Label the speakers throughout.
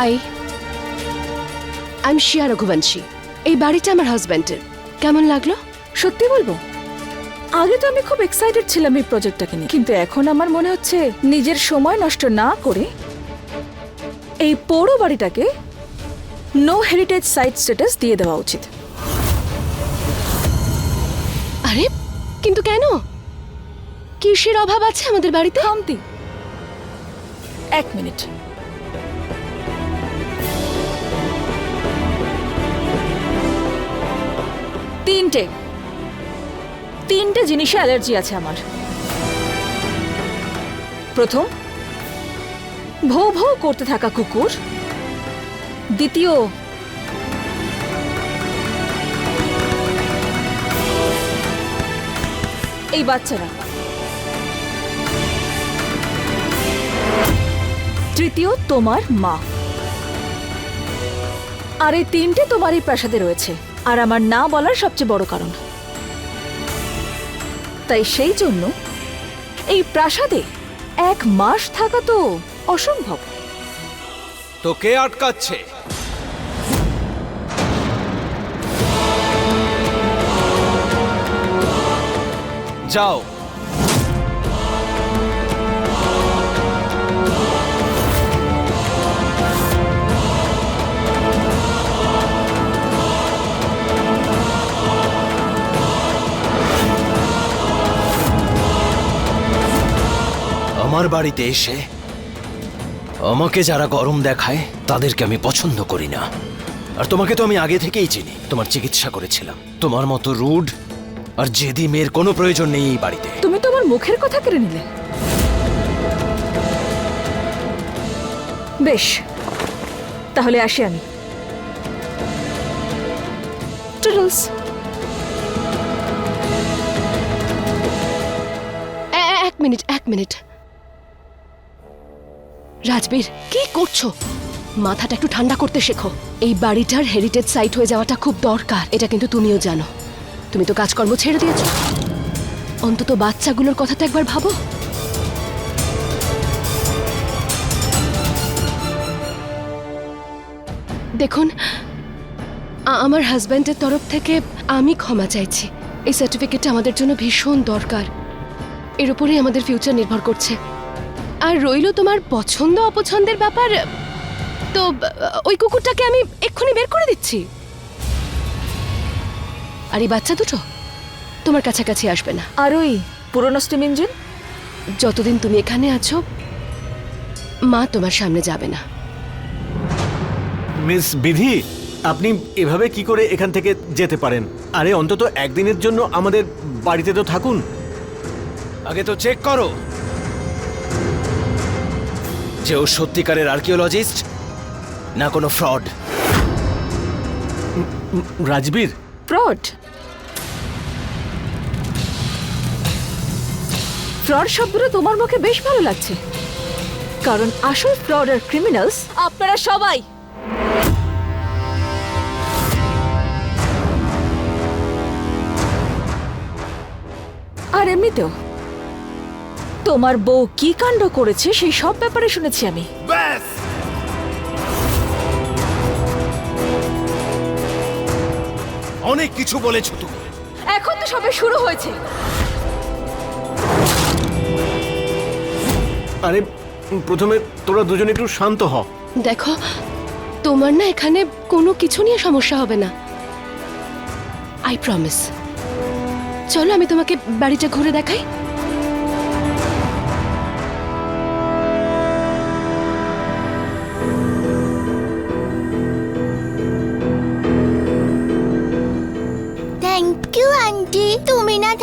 Speaker 1: Hi I am Shiya Raghuvanshi এই বাড়িটা আমার হাজব্যান্ডের কেমন লাগল?
Speaker 2: সত্যি বলব? আগে তো আমি খুব এক্সাইটেড ছিলাম এই প্রজেক্টটাকে নিয়ে। কিন্তু এখন আমার মনে হচ্ছে নিজের সময় নষ্ট না করে এই পৌর বাড়িটাকে নো হেরিটেজ সাইট স্ট্যাটাস দিয়ে দেওয়া উচিত।
Speaker 1: আরে কিন্তু কেন? কিসের অভাব আছে আমাদের বাড়িতে?
Speaker 2: থামতি এক মিনিট। তিনটে। তিনটে জিনিসে অ্যালার্জি আছে আমার। প্রথম, ভৌ ভৌ করতে থাকা কুকুর। দ্বিতীয়, এই বাচ্চারা। তৃতীয়, তোমার মা। আর এই তিনটে তোমার এই প্রাসাদে রয়েছে। আর আমার না বলার সবচেয়ে বড় কারণ। তাই সেই জন্য এই প্রাসাদে এক মাস থাকা তো অসম্ভব।
Speaker 3: তো কে আটকাচ্ছে? যাও। আমার বাড়িতে এসে আমাকে যারা গরম দেখায়, তাদেরকে আমি পছন্দ করি না। আর তোমাকে তো আমি আগে থেকেই চিনি, তোমার চিকিৎসা করেছিলাম। তোমার মতো রুড আর জেদি মেয়ের কোনো প্রয়োজন নেই এই বাড়িতে।
Speaker 2: তুমি তো আমার মুখের কথা কেড়ে নিলে। বেশ, তাহলে আসি আমি।
Speaker 1: এক মিনিট এক মিনিট। রাজবীর, কি করছ? মাথাটা একটু ঠান্ডা করতে শেখো। এই বাড়িটার হেরিটেজ সাইট হয়ে যাওয়াটা খুব দরকার, এটা কিন্তু তুমিও জানো। তুমি তো কাজকর্ম ছেড়ে দিয়েছ। অন্তত বাচ্চাগুলোর কথা তো একবার ভাবো। দেখুন আমার হাজব্যান্ডের তরফ থেকে আমি ক্ষমা চাইছি। এই সার্টিফিকেটটা আমাদের জন্য ভীষণ দরকার। এর উপরেই আমাদের ফিউচার নির্ভর করছে। আর রইল তোমার পছন্দ অপছন্দের ব্যাপার? তো ওই কুকুরটাকে আমি এক্ষুনি বের করে দিচ্ছি। আর এই বাচ্চা দুটো তোমার কাছাকাছি আসবে না।
Speaker 2: আর ওই পুরনো স্টিম ইঞ্জিন?
Speaker 1: যতদিন তুমি এখানে আছো মা তোমার সামনে যাবে না।
Speaker 4: মিস বিধি আপনি এভাবে কি করে এখান থেকে যেতে পারেন? আরে অন্তত একদিনের জন্য আমাদের বাড়িতে তো থাকুন।
Speaker 3: আগে তো চেক করো। যে ও সত্যিকারের আর্কিওলজিস্ট না কোনো ফ্রড।
Speaker 4: রাজবীর?
Speaker 2: ফ্রড। ফ্রড শব্দটা তোমার মুখে বেশ ভালো লাগছে। কারণ আসল ফ্রড আর ক্রিমিনালস আপনারা সবাই। আর এমনিতেও তোমার বউ কি কাণ্ড করেছে সেই সব ব্যাপারে শুনেছি আমি।
Speaker 3: ব্যাস! অনেক কিছু বলেছ তুমি।
Speaker 2: এখন তো সবে শুরু হয়েছে।
Speaker 4: আরে প্রথমে তোরা দুজন একটু শান্ত হ
Speaker 1: দেখো তোমার না এখানে কোনো কিছু নিয়ে সমস্যা হবে না। আই প্রমিস চলো আমি তোমাকে বাড়িটা ঘুরে দেখাই।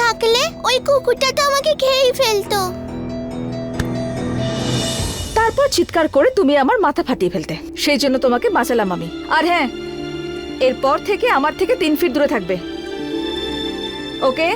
Speaker 5: থাকলে ওই কুকুরটা তো আমাকে খেয়েই ফেলতো।
Speaker 2: তারপর চিৎকার করে তুমি আমার মাথা ফাটিয়ে ফেলতে। সেই জন্য তোমাকে বাঁচালাম আমি। আর হ্যাঁ এরপর থেকে আমার থেকে তিন ফিট দূরে থাকবে। ওকে?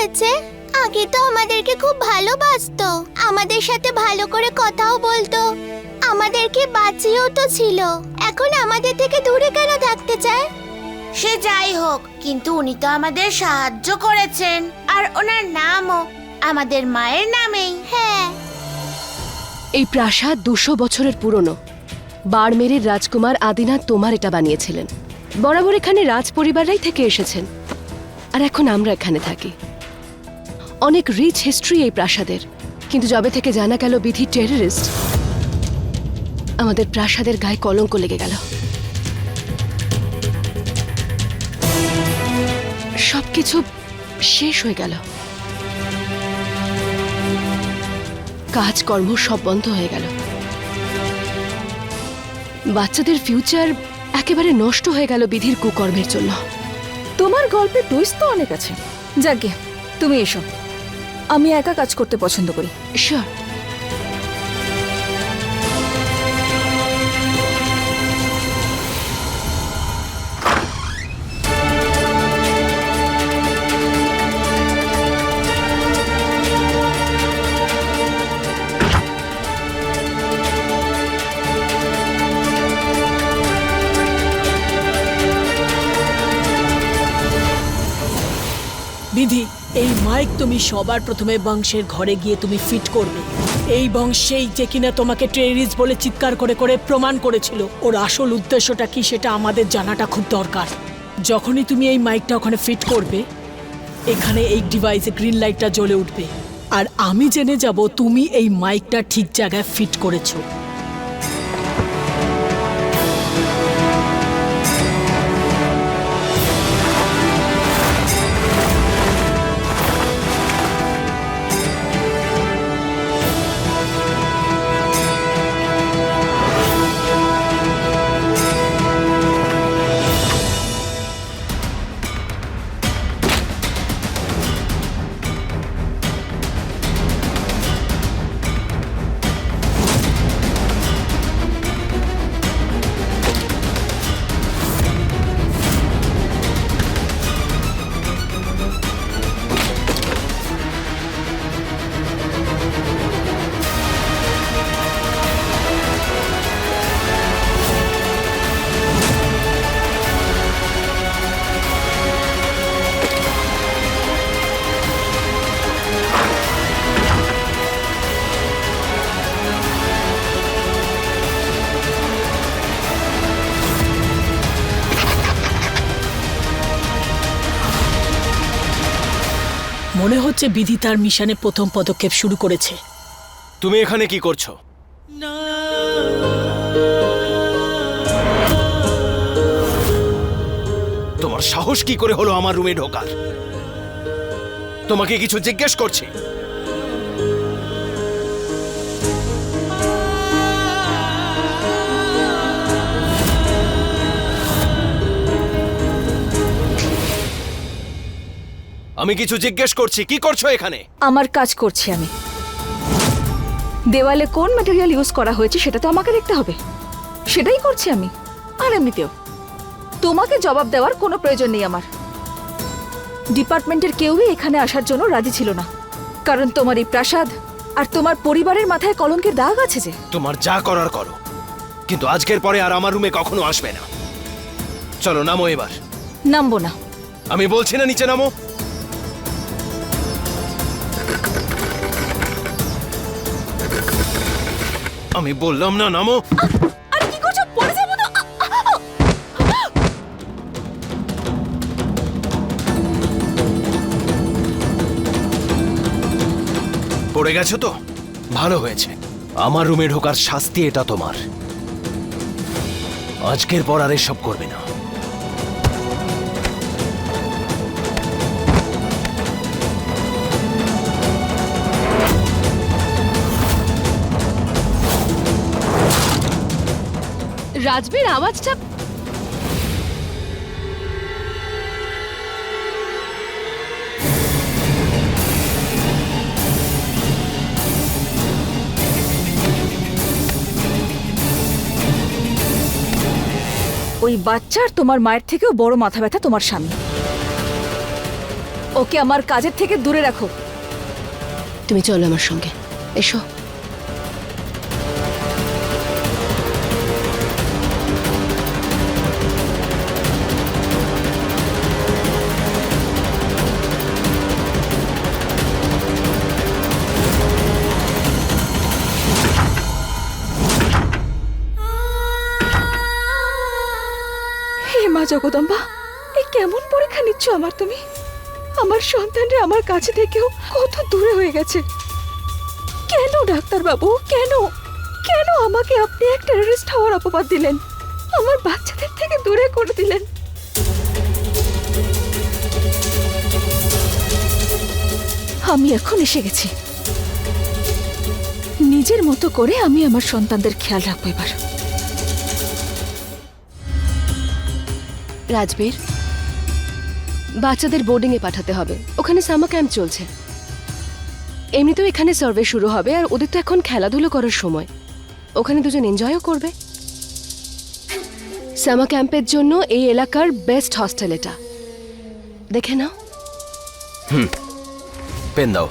Speaker 5: হয়েছে? আগে তো আমাদেরকে খুব ভালোবাসতো। আমাদের সাথে ভালো করে কথাও বলতো। আমাদেরকে বাঁচিয়েও তো ছিল। এখন আমাদের থেকে দূরে কেন থাকতে চায়?
Speaker 6: সে যাই হোক কিন্তু উনি তো আমাদের সাহায্য করেছেন। আর ওনার নামও আমাদের মায়ের নামেই।
Speaker 5: হ্যাঁ।
Speaker 1: এই প্রাসাদ দুশো বছরের পুরনো। বাড়মেরের রাজকুমার আদিনাথ তোমার এটা বানিয়েছিলেন। বরাবর এখানে রাজ পরিবাররাই থেকে এসেছেন। আর এখন আমরা এখানে থাকি। অনেক রিচ হিস্ট্রি এই প্রাসাদের। কিন্তু যবে থেকে জানা গেল বিধি টেররিস্ট আমাদের প্রাসাদের গায়ে কলঙ্ক লেগে গেল। সবকিছু শেষ হয়ে গেল। কাজকর্ম সব বন্ধ হয়ে গেল। বাচ্চাদের ফিউচার একেবারে নষ্ট হয়ে গেল বিধির কুকর্মের জন্য।
Speaker 2: তোমার গল্পে টুইস্ট তো অনেক আছে। যাকে তুমি এসো। আমি একা কাজ করতে পছন্দ করি।
Speaker 1: শিওর
Speaker 7: তুমি সবার প্রথমে বংশের ঘরে গিয়ে তুমি ফিট করবে। এই বংশেই যে কিনা তোমাকে টেরিস বলে চিৎকার করে করে প্রমাণ করেছিল। ওর আসল উদ্দেশ্যটা কি সেটা আমাদের জানাটা খুব দরকার। যখনই তুমি এই মাইকটা ওখানে ফিট করবে, এখানে এই ডিভাইসে গ্রিন লাইটটা জ্বলে উঠবে। আর আমি জেনে যাব তুমি এই মাইকটা ঠিক জায়গায় ফিট করেছ। হচ্ছে বিধি তার মিশনে প্রথম পদক্ষেপ শুরু করেছে।
Speaker 3: তুমি এখানে কি করছ? তোমার সাহস কি করে হলো আমার রুমে ঢোকার? তোমাকে কিছু জিজ্ঞেস করছি। আমি কিছু জিজ্ঞেস করছি। কি করছ এখানে?
Speaker 2: আমার কাজ করছি আমি। দেওয়ালে কোন ম্যাটেরিয়াল ইউজ করা হয়েছে সেটা তো আমাকে দেখতে হবে। সেটাই করছি আমি। আর এমনিতেও তোমাকে জবাব দেওয়ার কোনো প্রয়োজন নেই আমার। ডিপার্টমেন্টের কেউই এখানে আসার জন্য রাজি ছিল না। কারণ তোমার এই প্রাসাদ আর তোমার পরিবারের মাথায় কলঙ্কের দাগ আছে যে।
Speaker 3: তোমার যা করার করো। কিন্তু আজকের পরে আর আমার রুমে কখনো আসবে না। চলো নামো এবার।
Speaker 2: নামবো না।
Speaker 3: আমি বলছি না নিচে নামো। আমি বললাম না নামো।
Speaker 2: আর কি করছ? পড়ে যাব
Speaker 3: পড়ে গেছো তো? ভালো হয়েছে। আমার রুমে ঢোকার শাস্তি এটা তোমার। আজকের পর আর এসব করবে না।
Speaker 1: রাজবীর আওয়াজটা
Speaker 2: ওই বাচ্চার তোমার মায়ের থেকেও বড় মাথা ব্যথা তোমার স্বামী। ওকে আমার কাজের থেকে দূরে রাখো।
Speaker 1: তুমি চলো আমার সঙ্গে। এসো।
Speaker 2: জগদম্বা, এই কেমন পরীক্ষা নিচ্ছ আমার তুমি? আমার সন্তানরা আমার কাছে থেকেও কত দূরে হয়ে গেছে। কেন ডাক্তার বাবু কেন? কেন আমাকে আপনি এক টেররিস্ট হওয়ার অপবাদ দিলেন? আমার বাচ্চাদের থেকে দূরে করে দিলেন। আমি এখন এসে গেছি। নিজের মতো করে আমি আমার সন্তানদের খেয়াল রাখব এবার।
Speaker 1: রাজবীর, বাচ্চাদের বোর্ডিংয়ে পাঠাতে হবে। ওখানে সামার ক্যাম্প চলছে। এমনিতেও এখানে সার্ভে শুরু হবে আর ওদের তো এখন খেলাধুলো করার সময়। ওখানে দুজন এনজয়ও করবে। সামা ক্যাম্পের জন্য এই এলাকার বেস্ট হস্টেল এটা। দেখে নাও। হুম।
Speaker 3: পেন দাও।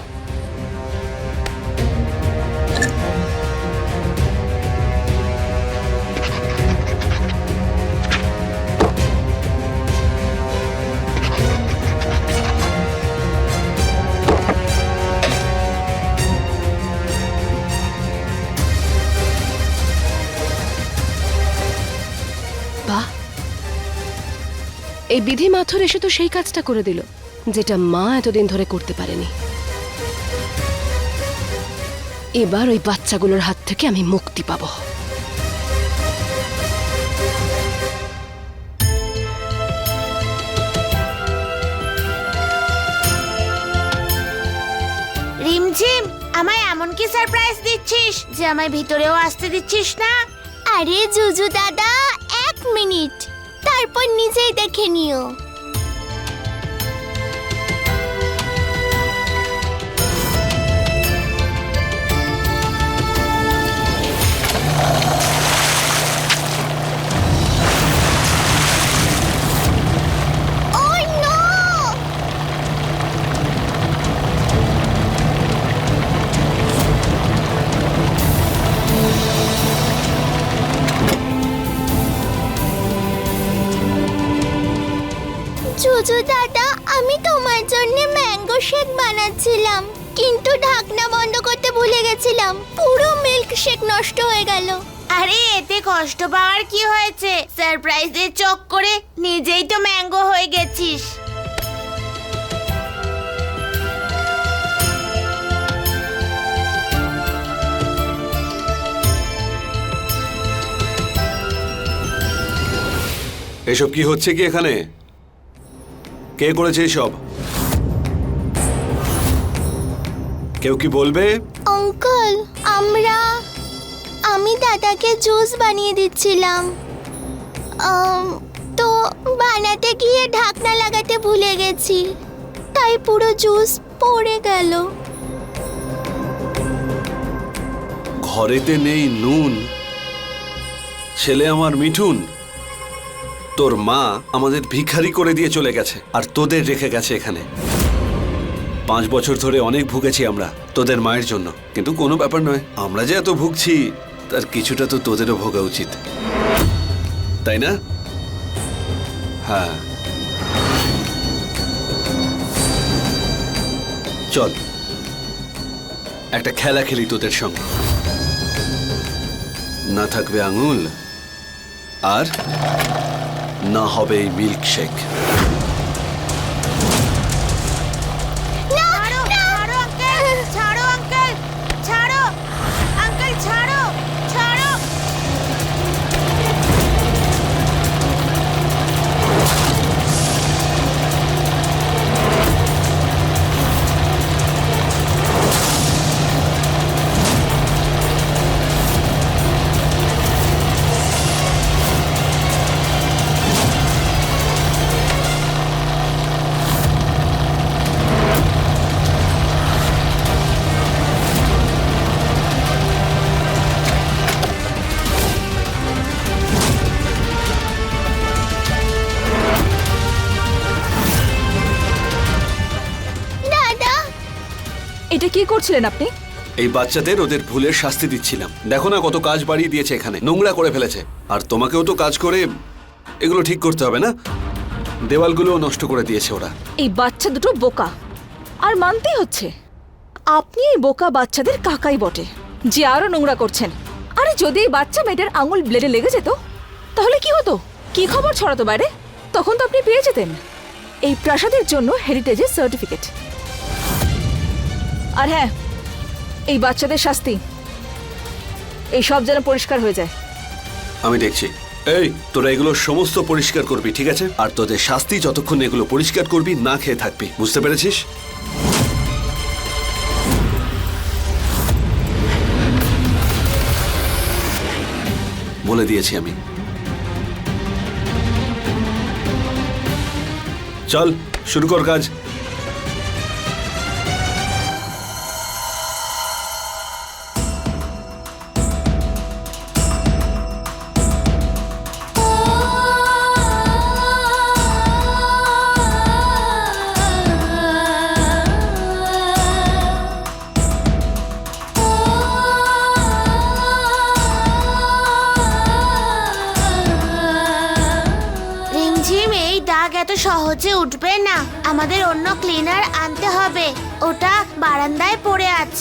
Speaker 1: এই বিধি মাথুর এসে তো সেই কাজটা করে দিল যেটা মা এতদিন ধরে করতে পারেনি। এবার ওই বাচ্চাগুলোর হাত থেকে আমি মুক্তি পাব।
Speaker 6: রিমঝিম আমায় এমন কি সারপ্রাইজ দিচ্ছিস যে আমায় ভিতরেও আসতে দিচ্ছিস না?
Speaker 5: আরে জুজু দাদা এক মিনিট। তারপর নিজেই দেখে নিও। জুজু দাদা আমি তোমার জন্য ম্যাঙ্গো শেক বানাচ্ছিলাম। কিন্তু ঢাকনা বন্ধ করতে ভুলে গেছিলাম। পুরো মিল্ক শেক নষ্ট হয়ে গেল।
Speaker 6: আরে এতে কষ্ট পাওয়ার কি হয়েছে? সারপ্রাইজের চক করে নিজেই তো ম্যাঙ্গো হয়ে গেছিস।
Speaker 8: এসব কি হচ্ছে কি এখানে? কে করেছে এসব? কেউ কি বলবে?
Speaker 5: অঙ্কল আমরা আমি দাদাকে জুস বানিয়ে দিচ্ছিলাম। আম, তো বানাতে গিয়ে ঢাকনা লাগাতে ভুলে গেছি তাই পুরো জুস পড়ে গেল।
Speaker 8: ঘরেতে নেই নুন। ছেলে আমার মিঠুন। তোর মা আমাদের ভিখারি করে দিয়ে চলে গেছে, আর তোদের রেখে গেছে এখানে। পাঁচ বছর ধরে অনেক ভুগেছি আমরা, তোদের মায়ের জন্য। কিন্তু কোনো ব্যাপার নয়, আমরা যে এত ভুগছি, তার কিছুটা তো তোদেরও ভোগা উচিত। তাই না? হ্যাঁ। চল, একটা খেলা খেলি তোদের সঙ্গে। না থাকবে আঙুল, আর না হবে এই
Speaker 2: কি করছিলেন আপনি?
Speaker 8: এই বাচ্চাদের ওদের ভুলের শাস্তি দিচ্ছিলাম। দেখো না কত কাজ বাড়িয়ে দিয়েছে এখানে। নোংরা করে ফেলেছে। আর তোমাকেও তো কাজ করে এগুলো ঠিক করতে হবে না? দেওয়ালগুলোও নষ্ট করে দিয়েছে ওরা।
Speaker 2: এই বাচ্চা দুটো বোকা। আর মানতেই হচ্ছে। আপনি এই বোকা বাচ্চাদের কাকাই বটে যে আরও নোংরা করছেন। আরে যদি এই বাচ্চা মেয়েটার আঙুল ব্লেডে লেগে যেত তাহলে কি হতো? কি খবর ছড়াতো বাইরে? তখন তো আপনি পেয়ে যেতেন। এই প্রাসাদের জন্য হেরিটেজের সার্টিফিকেট আর হ্যাঁ এই বাচ্চাদের শাস্তি। এই সব যেন পরিষ্কার হয়ে যায়।
Speaker 8: আমি দেখছি। এই, তোরা এগুলো সমস্ত পরিষ্কার করবি, ঠিক আছে? আর তোদের শাস্তি যতক্ষণ এগুলো পরিষ্কার করবি, না খেয়ে থাকবি। বুঝতে পেরেছিস? বলে দিয়েছি আমি। চল, শুরু কর কাজ।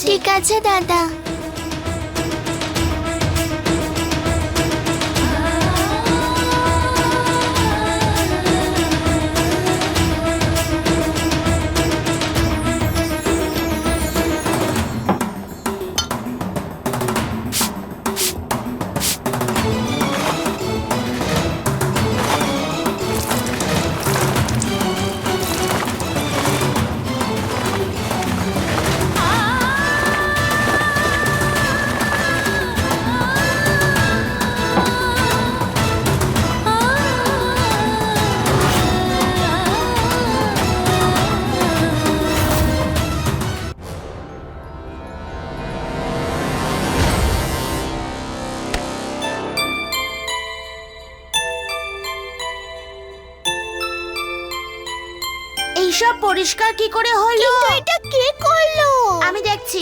Speaker 5: ঠিক আছে দাদা।
Speaker 6: পরিষ্কার কি করে হলো?
Speaker 5: কিন্তু এটা কে করল?
Speaker 6: আমি দেখছি।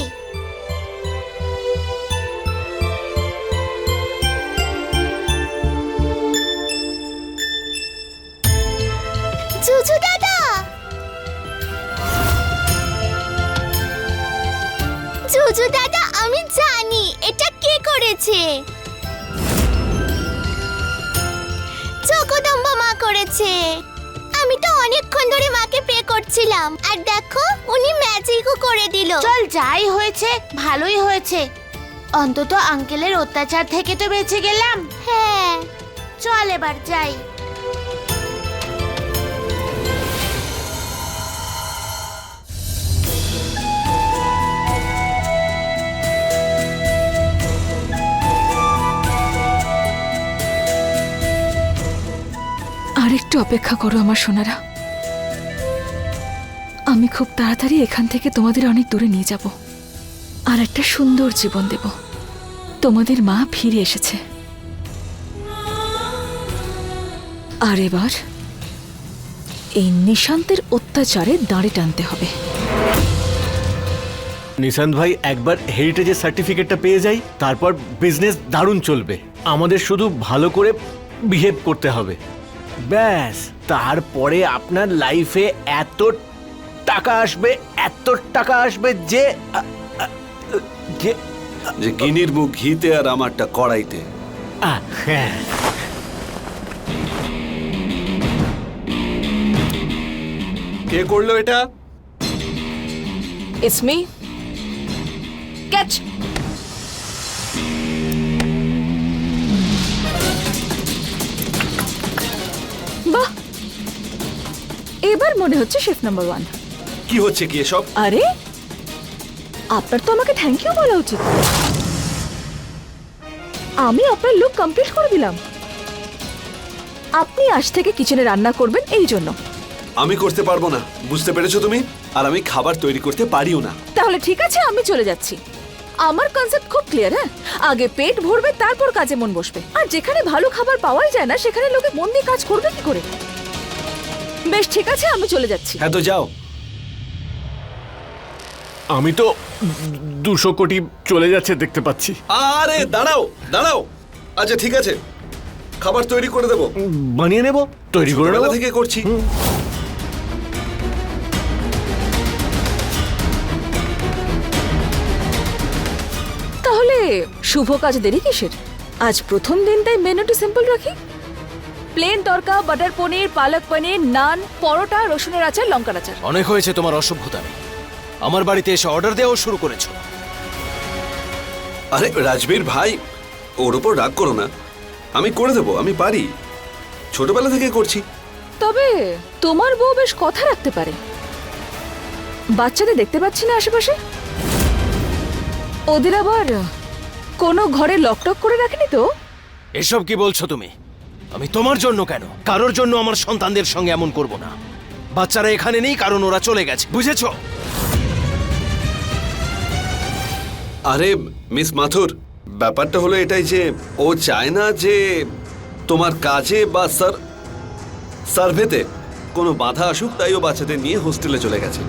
Speaker 5: জুজু দাদা! জুজু দাদা আমি জানি এটা কে করেছে। চকোদম্বা মা করেছে। আমি তো অনেকক্ষণ ধরে করছিলাম আর দেখো উনি ম্যাজিকও করে দিল।
Speaker 6: চল যাই হয়েছে ভালোই হয়েছে। অন্তত আঙ্কেলের অত্যাচার থেকে তো বেঁচে গেলাম।
Speaker 5: হ্যাঁ।
Speaker 6: চল এবার যাই।
Speaker 2: আর একটু অপেক্ষা করো আমার সোনারা। আমি খুব তাড়াতাড়ি এখান থেকে তোমাদের অনেক দূরে নিয়ে যাব। আর একটা সুন্দর জীবন দেব। তোমাদের মা ফিরে এসেছে। আর এবার এই নিশান্তের অত্যাচারে দাঁড়ে টানতে হবে।
Speaker 4: নিশান্ত ভাই, একবার হেরিটেজের সার্টিফিকেটটা পেয়ে যাই, তারপর বিজনেস দারুণ চলবে। আমাদের শুধু ভালো করে বিহেভ করতে হবে। ব্যাস, তারপরে আপনার লাইফে এত টাকা আসবে এত টাকা আসবে যে যে
Speaker 8: যে গিনির মুখ ঘিতে আর আমারটা কড়াইতে।
Speaker 4: আ, হ্যাঁ।
Speaker 8: কে করল এটা?
Speaker 2: ইটস মি ক্যাচ বাহ! এবার মনে হচ্ছে শেফ নাম্বার ওয়ান
Speaker 8: কি হচ্ছে কি এসব?
Speaker 2: আরে আপনার তো আমাকে থ্যাংক ইউ বলা উচিত। আমি আপনার লুক কমপ্লিট করে দিলাম। আপনি আজ থেকে কিচেনে রান্না করবেন এই জন্য।
Speaker 8: আমি করতে পারব না বুঝতে পেরেছ তুমি? আর আমি খাবার তৈরি করতে পারিও না।
Speaker 2: তাহলে ঠিক আছে আমি চলে যাচ্ছি। আমার কনসেপ্ট খুব ক্লিয়ার হ্যাঁ? আগে পেট ভরবে তারপর কাজে মন বসবে। আর যেখানে ভালো খাবার পাওয়াই যায় না সেখানে লোকে মন দিয়ে কাজ করবে কি করে? বেশ ঠিক আছে আমি চলে যাচ্ছি।
Speaker 8: হ্যাঁ তো যাও।
Speaker 4: আমি তো দুশো কোটি চলে যাচ্ছে দেখতে পাচ্ছি।
Speaker 8: আরে দাঁড়াও দাঁড়াও। আচ্ছা ঠিক আছে। খাবার তৈরি করে দেবো।
Speaker 4: বানিয়ে নেব? তৈরি করে নেব?
Speaker 8: থেকে করছি।
Speaker 2: তাহলে শুভ কাজ দেরি কিসের? আজ প্রথম দিন তাই মেনুটা সিম্পল রাখি। প্লেন তরকা বাটার পনির পালক পনির নান পরোটা রসুনের আচার লঙ্কার আচার।
Speaker 3: অনেক হয়েছে তোমার অসভ্যতা আমার বাড়িতে এসে অর্ডার দেওয়া শুরু করেছ।
Speaker 8: আরে রাজবীর ভাই ওর উপর রাগ করো না। আমি করে দেবো আমি পারি। ছোটবেলা থেকে করছি।
Speaker 2: তবে তোমার বউ বেশ কথা রাখতে পারে। বাচ্চাদের দেখতে পাচ্ছি না আশেপাশে। ওদের আবার কোনো ঘরে লকটক করে রাখেনি তো?
Speaker 3: এসব কি বলছো তুমি? আমি তোমার জন্য কেন? কারোর জন্য আমার সন্তানদের সঙ্গে এমন করব না। বাচ্চারা এখানে নেই কারণ ওরা চলে গেছে। বুঝেছ?
Speaker 8: আরে, মিস মাথুর, ব্যাপারটা হলো এটাই যে ও চায় না যে তোমার কাজে বা সার, সার্ভেতে কোনো বাধা আসুক, তাই ও বাচ্চাদের নিয়ে হোস্টেলে চলে গেছে।